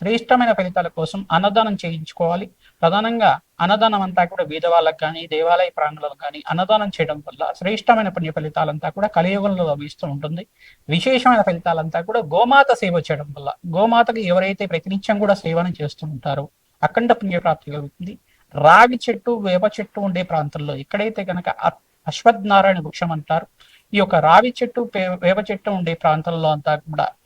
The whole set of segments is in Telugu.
శ్రేష్టమైన ఫలితాల కోసం అన్నదానం చేయించుకోవాలి. ప్రధానంగా అన్నదానం అంతా కూడా బీద వాళ్ళకి కానీ దేవాలయ ప్రాణులకు కానీ అన్నదానం చేయడం వల్ల శ్రేష్టమైన పుణ్య ఫలితాలంతా కూడా కలియుగంలో లభిస్తూ ఉంటుంది. విశేషమైన ఫలితాలంతా కూడా గోమాత సేవ చేయడం వల్ల గోమాతకి ఎవరైతే ప్రతినిత్యం కూడా సేవను చేస్తూ ఉంటారో అఖండ పుణ్య ప్రాప్తి కలుగుతుంది. రాగి చెట్టు వేప చెట్టు ఉండే ప్రాంతంలో ఎక్కడైతే కనుక అశ్వత్ నారాయణ వృక్షం అంటారు ఈ యొక్క రావి చెట్టు వేప చెట్టు ఉండే ప్రాంతంలో అంతా కూడా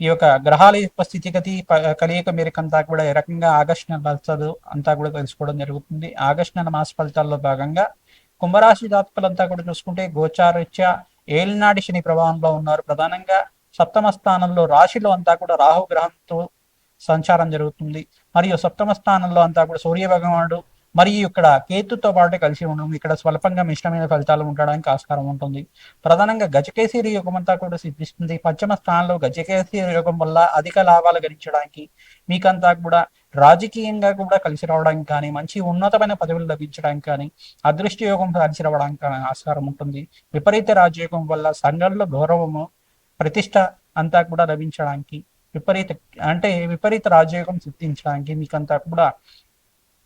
ఈ యొక్క గ్రహాల యొక్క స్థితిగతి కలియక మేరకు మేరకంతా కూడా ఏ రకంగా ఆగస్ట్ నెల ఫలితాలు అంతా కూడా తెలుసుకోవడం జరుగుతుంది. ఆగస్ట్ నెల మాస ఫలితాల్లో భాగంగా కుంభరాశి జాతకులంతా కూడా చూసుకుంటే గోచారీత్యా ఏలినాడి శని ప్రభావంలో ఉన్నారు. ప్రధానంగా సప్తమ స్థానంలో రాశిలో అంతా కూడా రాహు గ్రహంతో సంచారం జరుగుతుంది. మరియు సప్తమ స్థానంలో అంతా కూడా సూర్య భగవానుడు మరియు ఇక్కడ కేతుతో పాటు కలిసి ఉండడం ఇక్కడ స్వల్పంగా మిశ్రమైన ఫలితాలు ఉండడానికి ఆస్కారం ఉంటుంది. ప్రధానంగా గజకేసరి యోగం అంతా కూడా సిద్ధిస్తుంది. పంచమ స్థానంలో గజకేసరి యోగం వల్ల అధిక లాభాలు గడించడానికి మీకంతా కూడా రాజకీయంగా కూడా కలిసి రావడానికి కానీ మంచి ఉన్నతమైన పదవులు లభించడానికి కానీ అదృష్ట యోగం కలిసి రావడానికి కానీ ఆస్కారం ఉంటుంది. విపరీత రాజయోగం వల్ల సంఘంలో గౌరవము ప్రతిష్ట అంతా కూడా లభించడానికి విపరీత అంటే విపరీత రాజయోగం సిద్ధించడానికి మీకంతా కూడా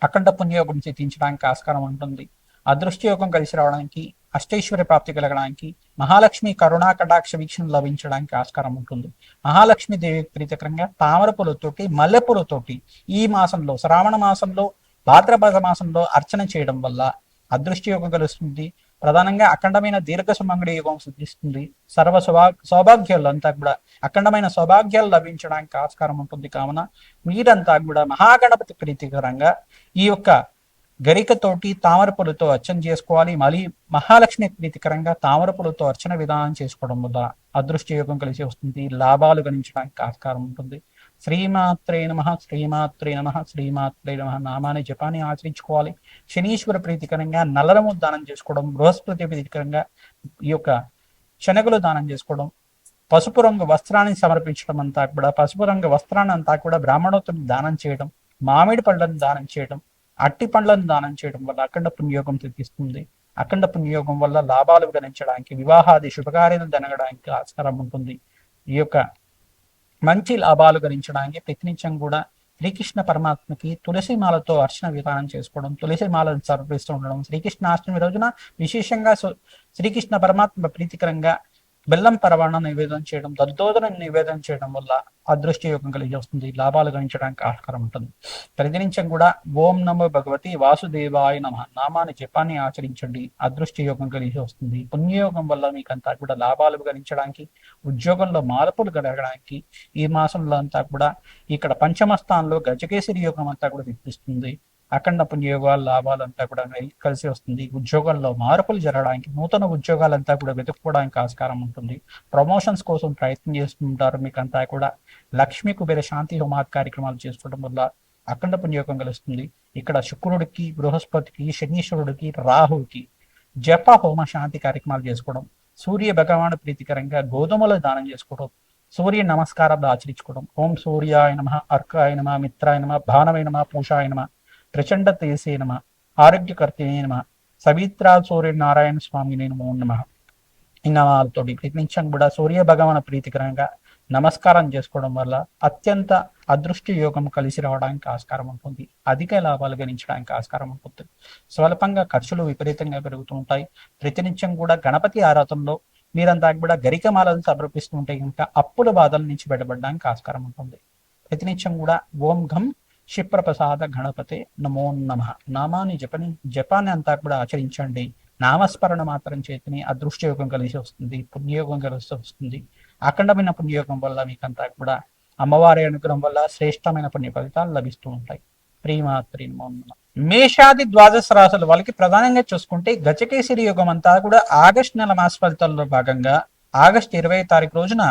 అఖండ పుణ్యయోగం సిద్ధించడానికి ఆస్కారం ఉంటుంది. అదృష్ట యోగం కలిసి రావడానికి అష్టైశ్వర్య ప్రాప్తి కలగడానికి మహాలక్ష్మి కరుణా కటాక్ష వీక్షణ లభించడానికి ఆస్కారం ఉంటుంది. మహాలక్ష్మి దేవి ప్రీతికరంగా తామర పూలతోటి మల్లె పూలతోటి ఈ మాసంలో శ్రావణ మాసంలో భాద్రపద మాసంలో అర్చన చేయడం వల్ల అదృష్ట యోగం కలుస్తుంది ప్రధానంగా అఖండమైన దీర్ఘ సుమంగళి యోగం సిద్ధిస్తుంది సర్వ సౌభా సౌభాగ్యాలు అంతా కూడా అఖండమైన సౌభాగ్యాలు లభించడానికి ఆస్కారం ఉంటుంది. కావున మీరంతా కూడా మహాగణపతి ప్రీతికరంగా ఈ యొక్క గరికతోటి తామర పూలతో అర్చన చేసుకోవాలి. మళ్ళీ మహాలక్ష్మి ప్రీతికరంగా తామర పూలతో అర్చన విధానం చేసుకోవడం వల్ల అదృష్ట యోగం కలిసి వస్తుంది. లాభాలు గణించడానికి ఆస్కారం ఉంటుంది. శ్రీమాత్రే నమ శ్రీమాత్రే నమ శ్రీమాత్రే నమ నామాన్ని జపాన్ని ఆచరించుకోవాలి. శనీశ్వర ప్రీతికరంగా నల్లరము దానం చేసుకోవడం బృహస్పతి ప్రీతికరంగా ఈ యొక్క శనగలు దానం చేసుకోవడం పసుపు రంగు వస్త్రాన్ని సమర్పించడం అంతా కూడా పసుపు రంగు వస్త్రాన్ని అంతా కూడా బ్రాహ్మణోత్తరం దానం చేయడం మామిడి పండ్లను దానం చేయడం అట్టి పండ్లను దానం చేయడం వల్ల అఖండ పుణ్యోగం తెప్పిస్తుంది అఖండ పుణ్యోగం వల్ల లాభాలు గణించడానికి వివాహాది శుభకార్యాలు జరగడానికి ఆస్కారం ఉంటుంది. ఈ యొక్క మంచి లాభాలు గరించడానికి ప్రతినిత్యం కూడా శ్రీకృష్ణ పరమాత్మకి తులసి మాలతో అర్చన విధానం చేసుకోవడం తులసి మాలను సమర్పిస్తూ ఉండడం శ్రీకృష్ణ అష్టమి రోజున విశేషంగా శ్రీకృష్ణ పరమాత్మ ప్రీతికరంగా బెల్లం పరవాణ నివేదన చేయడం దద్దోదన నివేదన చేయడం వల్ల అదృష్ట యోగం కలిగి వస్తుంది లాభాలు గణించడానికి ఆస్కారం ఉంటుంది. ప్రతినించం కూడా ఓం నమో భగవతి వాసుదేవాయ నమ. నామాన్ని జపాన్ని ఆచరించండి. అదృష్ట యోగం కలిగి వస్తుంది పుణ్యయోగం వల్ల మీకంతా కూడా లాభాలు గణించడానికి ఉద్యోగంలో మార్పులు కలగడానికి ఈ మాసంలో అంతా కూడా ఇక్కడ పంచమ స్థానంలో గజకేసరి యోగం అంతా కూడా వినిపిస్తుంది. అఖండ పుణ్యయోగాల లాభాలంతా కూడా కలిసి వస్తుంది. ఉద్యోగాల్లో మార్పులు జరగడానికి నూతన ఉద్యోగాలంతా కూడా వెతుక్కోవడానికి ఆస్కారం ఉంటుంది. ప్రమోషన్స్ కోసం ప్రయత్నం చేస్తుంటారు మీకంతా కూడా. లక్ష్మీ కుబేర శాంతి హోమా కార్యక్రమాలు చేసుకోవడం వల్ల అఖండ పుణ్యయోగం కలుస్తుంది. ఇక్కడ శుక్రుడికి బృహస్పతికి శనీశ్వరుడికి రాహుకి జప హోమ శాంతి కార్యక్రమాలు చేసుకోవడం సూర్య భగవాను ప్రీతికరంగా గోధుమలు దానం చేసుకోవడం సూర్య నమస్కారాలు ఆచరించుకోవడం ఓం సూర్యాయ నమ అర్కాయ నమ మిత్రాయ నమ భానవై పూషాయ నమ ప్రచండ తేసే నమ. ఆరోగ్యకర్తనే నమ. సవిత్రా సూర్య నారాయణ స్వామి నమో నమ. ఈ ప్రతినిత్యం కూడా సూర్య భగవాన్ ప్రీతికరంగా నమస్కారం చేసుకోవడం వల్ల అత్యంత అదృష్టి యోగం కలిసి రావడానికి ఆస్కారం ఉంటుంది. అధిక లాభాలు గణించడానికి ఆస్కారం ఉంటుంది. స్వల్పంగా ఖర్చులు విపరీతంగా పెరుగుతూ ఉంటాయి. ప్రతినిత్యం కూడా గణపతి ఆరాధనలో మీరంతా కూడా గరికమాలను సమర్పిస్తుంటే ఇంకా అప్పుల బాధల నుంచి బయటపడడానికి ఆస్కారం ఉంటుంది. ప్రతినిత్యం కూడా ఓం ఘం క్షిప్రప్రసాద గణపతే నమో నమ. నామాన్ని జపని జపాన్ని అంతా కూడా ఆచరించండి. నామస్మరణ మాత్రం చేతిని అదృష్ట యోగం కలిసి వస్తుంది పుణ్యయోగం కలిసి వస్తుంది. అఖండమైన పుణ్యయోగం వల్ల మీకంతా కూడా అమ్మవారి అనుగ్రహం వల్ల శ్రేష్టమైన పుణ్య ఫలితాలు లభిస్తూ ఉంటాయి. ప్రియమాత్రి నమో మేషాది ద్వాదశ రాశుల వాళ్ళకి ప్రధానంగా చూసుకుంటే గజకేశ్వరి యోగం అంతా కూడా ఆగస్ట్ నెల మాస ఫలితాల్లో భాగంగా ఆగస్ట్ ఇరవై తారీఖు రోజున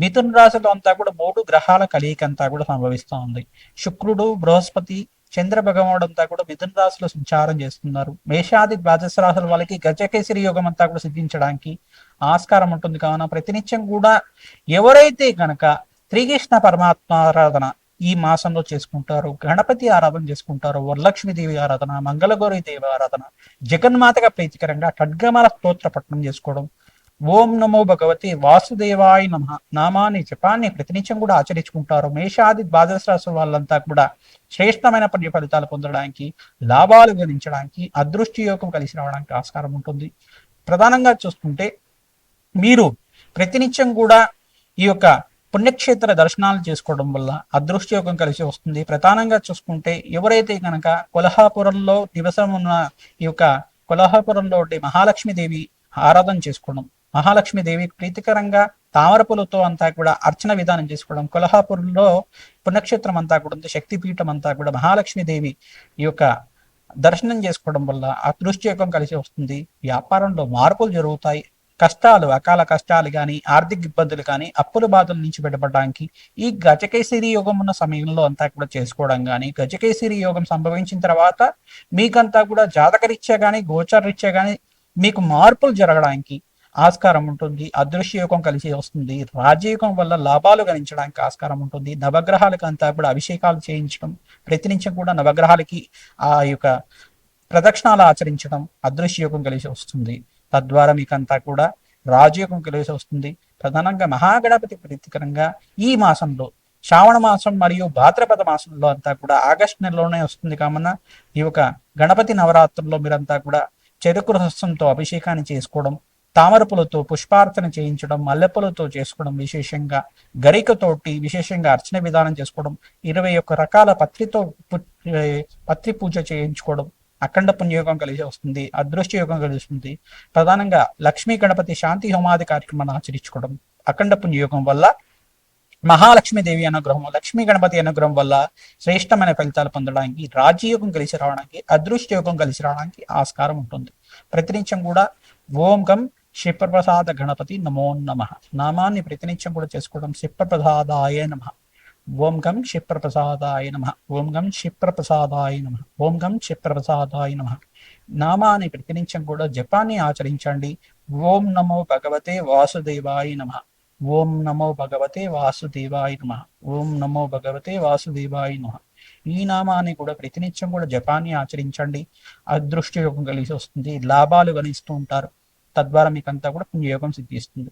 మిథున రాశిలో అంతా కూడా మూడు గ్రహాల కలయిక అంతా కూడా సంభవిస్తూ ఉంది. శుక్రుడు బృహస్పతి చంద్ర భగవానుడు అంతా కూడా మిథున రాశిలో సంచారం చేస్తున్నారు. మేషాది ద్వాదశ రాశుల వాళ్ళకి గజకేసరి యోగం అంతా కూడా సిద్ధించడానికి ఆస్కారం ఉంటుంది. కావున ప్రతినిత్యం కూడా ఎవరైతే గనక శ్రీకృష్ణ పరమాత్మ ఆరాధన ఈ మాసంలో చేసుకుంటారు గణపతి ఆరాధన చేసుకుంటారు వరలక్ష్మి దేవి ఆరాధన మంగళగౌరి దేవి ఆరాధన జగన్మాతగా ప్రీతికరంగా ఖడ్గమాల స్తోత్ర పట్టణం చేసుకోవడం ఓం నమో భగవతి వాసుదేవాయ నమ. నామాన్ని జపాన్ని ప్రతినిత్యం కూడా ఆచరించుకుంటారు. మేషాది ద్వాదశ వాళ్ళంతా కూడా శ్రేష్టమైన పుణ్య ఫలితాలు పొందడానికి లాభాలు గణించడానికి అదృష్టి యోగం కలిసి రావడానికి ఆస్కారం ఉంటుంది. ప్రధానంగా చూసుకుంటే మీరు ప్రతినిత్యం కూడా ఈ యొక్క పుణ్యక్షేత్ర దర్శనాలు చేసుకోవడం వల్ల అదృష్టి యోగం కలిసి వస్తుంది. ప్రధానంగా చూసుకుంటే ఎవరైతే కనుక కొల్హాపురంలో నివసం ఉన్న ఈ యొక్క కొల్హాపురంలో ఉండే మహాలక్ష్మీదేవి ఆరాధన చేసుకోవడం మహాలక్ష్మీదేవికి ప్రీతికరంగా తామరపులతో అంతా కూడా అర్చన విధానం చేసుకోవడం కొల్హాపూర్లో పుణ్యక్షేత్రం అంతా కూడా ఉంది శక్తిపీఠం అంతా కూడా మహాలక్ష్మీదేవి ఈ యొక్క దర్శనం చేసుకోవడం వల్ల అదృష్టయోగం కలిసి వస్తుంది. వ్యాపారంలో మార్పులు జరుగుతాయి. కష్టాలు అకాల కష్టాలు కానీ ఆర్థిక ఇబ్బందులు కానీ అప్పుల బాధల నుంచి బయటపడడానికి ఈ గజకేసరి యోగం ఉన్న సమయంలో అంతా కూడా చేసుకోవడం కానీ గజకేసరి యోగం సంభవించిన తర్వాత మీకంతా కూడా జాతకరీత్యా కానీ గోచరరీత్యా కానీ మీకు మార్పులు జరగడానికి ఆస్కారం ఉంటుంది అదృశ్య యోగం కలిసి వస్తుంది రాజయోగం వల్ల లాభాలు గణించడానికి ఆస్కారం ఉంటుంది నవగ్రహాలకు అంతా కూడా అభిషేకాలు చేయించడం ప్రతినిత్యం కూడా నవగ్రహాలకి ఆ యొక్క ప్రదక్షిణాలు ఆచరించడం అదృశ్య యోగం కలిసి వస్తుంది. తద్వారా మీకంతా కూడా రాజయోగం కలిసి వస్తుంది. ప్రధానంగా మహాగణపతి ప్రీతికరంగా ఈ మాసంలో శ్రావణ మాసం మరియు భాద్రపద మాసంలో అంతా కూడా ఆగస్టు నెలలోనే వస్తుంది కామన్న ఈ యొక్క గణపతి నవరాత్రుల్లో మీరంతా కూడా చెరుకు రసంతో అభిషేకాన్ని చేసుకోవడం తామరపులతో పుష్పార్చన చేయించడం మల్లెపూలతో చేసుకోవడం విశేషంగా గరికతోటి విశేషంగా అర్చన విధానం చేసుకోవడం ఇరవై ఒక్క రకాల పత్రితో పత్రి పూజ చేయించుకోవడం అఖండ పుణ్యయోగం కలిసి వస్తుంది అదృష్ట యోగం కలిసిస్తుంది ప్రధానంగా లక్ష్మీ గణపతి శాంతి హోమాది కార్యక్రమాన్ని ఆచరించుకోవడం అఖండ పుణ్యయోగం వల్ల మహాలక్ష్మీదేవి అనుగ్రహం లక్ష్మీ గణపతి అనుగ్రహం వల్ల శ్రేష్టమైన ఫలితాలు పొందడానికి రాజయోగం కలిసి రావడానికి అదృష్ట యోగం కలిసి రావడానికి ఆస్కారం ఉంటుంది. ప్రతినిత్యం కూడా ఓం గం క్షిప్రప్రసాద గణపతి నమో నమ. నామాన్ని ప్రతినిత్యం కూడా చేసుకోవడం క్షిప్రప్రసాదాయ నమ. ఓం గం క్షిప్రప్రసాదాయ నమ. ఓం గం క్షిప్రప్రసాదాయ నమ. ఓం గం క్షిప్రప్రసాదాయ నమ. నామాన్ని ప్రతినిత్యం కూడా జపాన్ని ఆచరించండి. ఓం నమో భగవతే వాసుదేవాయ నమ. ఓం నమో భగవతే వాసుదేవాయ నమ. ఓం నమో భగవతే వాసుదేవాయ నమ. ఈ నామాన్ని కూడా ప్రతినిత్యం కూడా జపాన్ని ఆచరించండి. అదృష్ట యోగం కలిసి వస్తుంది. లాభాలు గణిస్తూ ఉంటారు. తద్వారా మీకంతా కూడా పుణ్యయోగం సిద్ధిస్తుంది.